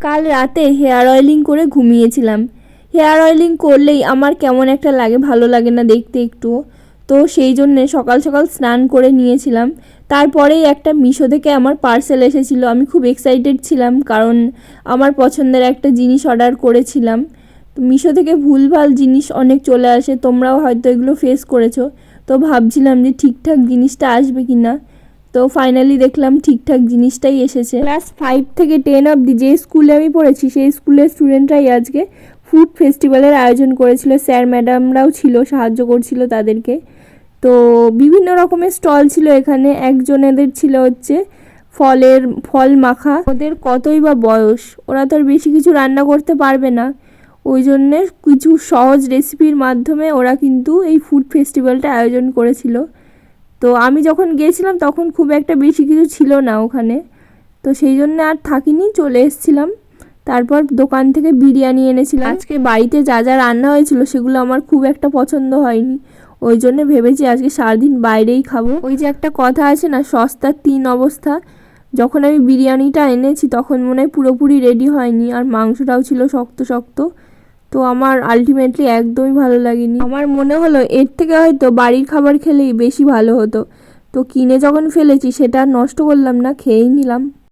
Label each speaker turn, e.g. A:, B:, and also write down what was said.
A: কাল রাতে hair oiling করে ঘুমিয়েছিলাম। হেয়ার অয়েলিং করলেই আমার কেমন একটা লাগে, ভালো লাগে না দেখতে একটু। তো সেই জন্যে সকাল সকাল স্নান করে নিয়েছিলাম। তারপরেই একটা মিশো থেকে আমার পার্সেল এসেছিল। আমি খুব এক্সাইটেড ছিলাম কারণ আমার পছন্দের একটা জিনিস অর্ডার করেছিলাম। তো মিশো থেকে ভুলভাল জিনিস অনেক চলে আসে, তোমরাও হয়তো এগুলো ফেস করেছ। তো ভাবছিলাম যে ঠিকঠাক জিনিসটা আসবে কি না তো ফাইনালি দেখলাম ঠিকঠাক জিনিসটাই এসেছে। ক্লাস ফাইভ থেকে টেন অবধি যে স্কুলে আমি পড়েছি, সেই স্কুলের স্টুডেন্টরাই আজকে ফুড ফেস্টিভ্যালের আয়োজন করেছিল। স্যার ম্যাডামরাও ছিল, সাহায্য করছিল তাদেরকে। তো বিভিন্ন রকমের স্টল ছিল এখানে, একজনেদের ছিল হচ্ছে ফলের, ফল মাখা। ওদের কতই বা বয়স, ওরা তো আর বেশি কিছু রান্না করতে পারবে না। ওই জন্যে কিছু সহজ রেসিপির মাধ্যমে ওরা কিন্তু এই ফুড ফেস্টিভ্যালটা আয়োজন করেছিল। তো আমি যখন গিয়েছিলাম তখন খুব একটা বেশি কিছু ছিল না ওখানে। তো সেই জন্য আর থাকিনি, চলে এসেছিলাম। তারপর দোকান থেকে বিরিয়ানি এনেছিলাম। আজকে বাড়িতে যা যা রান্না হয়েছিল সেগুলো আমার খুব একটা পছন্দ হয়নি। ওই জন্য ভেবেছি আজকে সারাদিন বাইরেই খাব। ওই যে একটা কথা আছে না, সস্তার তিন অবস্থা। যখন আমি বিরিয়ানিটা এনেছি তখন মনে হয় পুরোপুরি রেডি হয়নি। আর মাংসটাও ছিল শক্ত শক্ত। তো আমার আলটিমেটলি একদমই ভালো লাগেনি। আমার মনে হলো এর থেকে হয়তো বাড়ির খাবার খেলেই বেশি ভালো হতো। তো কিনে যখন ফেলেছি সেটা নষ্ট করলাম না, খেয়েই নিলাম।